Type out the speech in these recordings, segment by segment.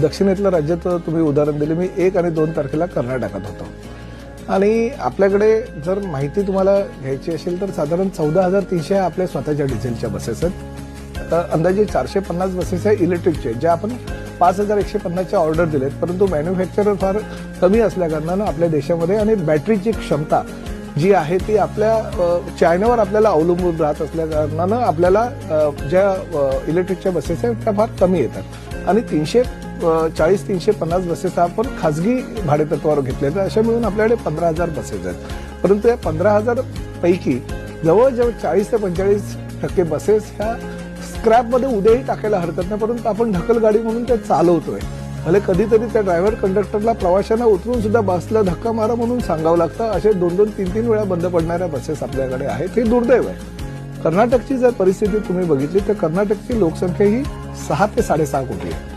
दक्षिणेतल्या राज्यात तुम्ही उदाहरण दिले. मी एक आणि दोन तारखेला कर्नाटकात होतो. आणि आपल्याकडे जर माहिती तुम्हाला घ्यायची असेल तर साधारण चौदा हजार तीनशे आपल्या स्वतःच्या डिझेलच्या बसेस आहेत. तर अंदाजे चारशे पन्नास बसेस आहे इलेक्ट्रिकचे ज्या आपण पाच हजार एकशे पन्नासच्या ऑर्डर दिलेत. परंतु मॅन्युफॅक्चरर फार कमी असल्याकारणानं आपल्या देशामध्ये आणि बॅटरीची क्षमता जी आहे ती आपल्या चायनावर आपल्याला अवलंबून राहत असल्याकारणानं आपल्याला ज्या इलेक्ट्रिकच्या बसेस आहेत त्या फार कमी येतात. आणि तीनशे चाळीस तीनशे पन्नास बसेस आपण खाजगी भाडेतत्वावर घेतले तर अशा मिळून आपल्याकडे पंधरा हजार बसेस आहेत. परंतु या पंधरा हजार पैकी जवळजवळ चाळीस ते पंचेचाळीस टक्के बसेस ह्या स्क्रॅपमध्ये उद्याही टाकायला हरकत नाही परंतु आपण ढकल गाडी म्हणून ते चालवतोय. भले कधीतरी त्या ड्रायव्हर कंडक्टरला प्रवाशांना उतरून सुद्धा बसला धक्का मारा म्हणून सांगावं लागतं असे दोन दोन तीन तीन वेळा बंद पडणाऱ्या बसेस आपल्याकडे आहेत. हे दुर्दैव आहे. कर्नाटकची जर परिस्थिती तुम्ही बघितली तर कर्नाटकची लोकसंख्या ही सहा ते साडेसहा कोटी आहे.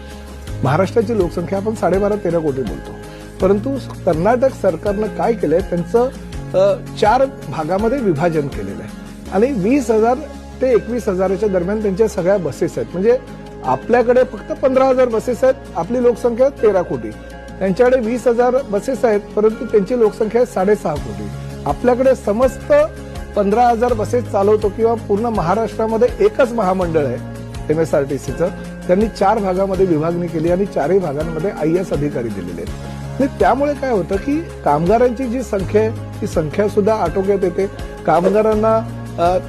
महाराष्ट्राची लोकसंख्या आपण साडेबारा तेरा कोटी बोलतो. परंतु कर्नाटक सरकारनं काय केलंय? त्यांचं चार भागामध्ये विभाजन केलेलं आहे. आणि वीस हजार ते एकवीस हजाराच्या दरम्यान त्यांच्या सगळ्या बसेस आहेत. म्हणजे आपल्याकडे फक्त पंधरा हजार बसेस आहेत आपली लोकसंख्या तेरा कोटी. त्यांच्याकडे वीस हजार बसेस आहेत परंतु त्यांची लोकसंख्या आहे साडेसहा कोटी. आपल्याकडे समस्त पंधरा हजार बसेस चालवतो किंवा पूर्ण महाराष्ट्रामध्ये एकच महामंडळ आहे एम एस आर टी सीचं त्यांनी चार भागामध्ये विभागणी केली आणि चारही भागांमध्ये आय एस अधिकारी दिलेले आहेत. म्हणजे त्यामुळे काय होतं की कामगारांची जी संख्या आहे ती संख्या सुद्धा आटोक्यात येते. कामगारांना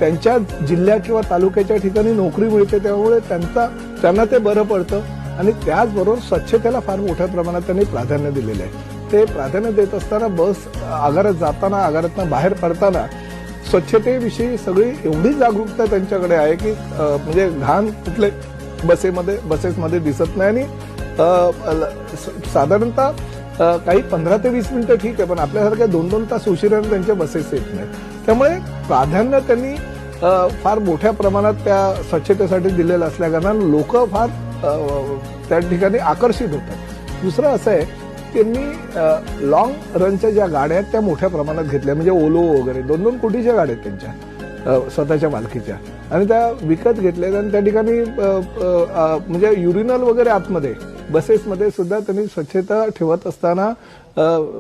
त्यांच्या जिल्ह्या किंवा तालुक्याच्या ठिकाणी नोकरी मिळते त्यामुळे त्यांचा त्यांना ते बरं पडतं. आणि त्याचबरोबर स्वच्छतेला फार मोठ्या प्रमाणात त्यांनी प्राधान्य दिलेलं आहे. ते प्राधान्य देत असताना बस आगारात जाताना आगारातनं बाहेर पडताना स्वच्छतेविषयी सगळी एवढी जागरूकता त्यांच्याकडे आहे की म्हणजे घाण कुठले बसेमध्ये बसेसमध्ये दिसत नाही आणि ल- स- साधारणतः काही पंधरा ते वीस मिनिटं ठीक आहे पण आपल्यासारख्या दोन दोन तास उशिराने त्यांच्या बसेस येत नाहीत. त्यामुळे प्राधान्य त्यांनी फार मोठ्या प्रमाणात त्या स्वच्छतेसाठी दिलेलं असल्याकारणानं लोक फार त्या ठिकाणी आकर्षित होतात. दुसरं असं आहे त्यांनी लॉंग रनच्या ज्या गाड्या आहेत त्या मोठ्या प्रमाणात घेतल्या म्हणजे ओलो वगैरे दोन दोन कोटीच्या गाड्या आहेत त्यांच्या. स्वतःच्या मालकीच्या. आणि त्या विकत घेतल्या आणि त्या ठिकाणी म्हणजे युरिनल वगैरे आतमध्ये बसेसमध्ये सुद्धा त्यांनी स्वच्छता ठेवत असताना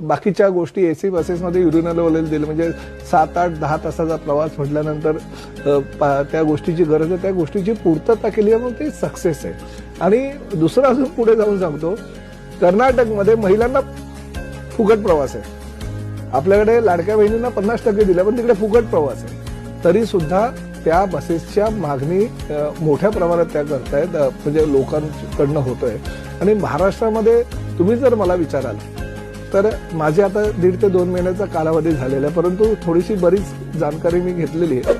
बाकीच्या गोष्टी ए सी बसेसमध्ये युरिनल वगैरे दिले. म्हणजे सात आठ दहा तासाचा प्रवास म्हटल्यानंतर पा- त्या गोष्टीची गरज आहे. त्या गोष्टीची पूर्तता केली आहे मग ते सक्सेस आहे. आणि दुसरं अजून पुढे जाऊन सांगतो कर्नाटकमध्ये महिलांना फुकट प्रवास आहे. आपल्याकडे लाडक्या बहिणींना पन्नास टक्के दिला पण तिकडे फुकट प्रवास आहे. तरी सुद्धा त्या बसेसच्या मागणी मोठ्या प्रमाणात त्या करतायत. आहेत म्हणजे लोकांकडनं आहे आणि महाराष्ट्रामध्ये तुम्ही जर मला विचाराल तर माझे आता दीड ते दोन महिन्याचा कालावधी झालेला आहे. परंतु थोडीशी बरीच जानकारी मी घेतलेली आहे.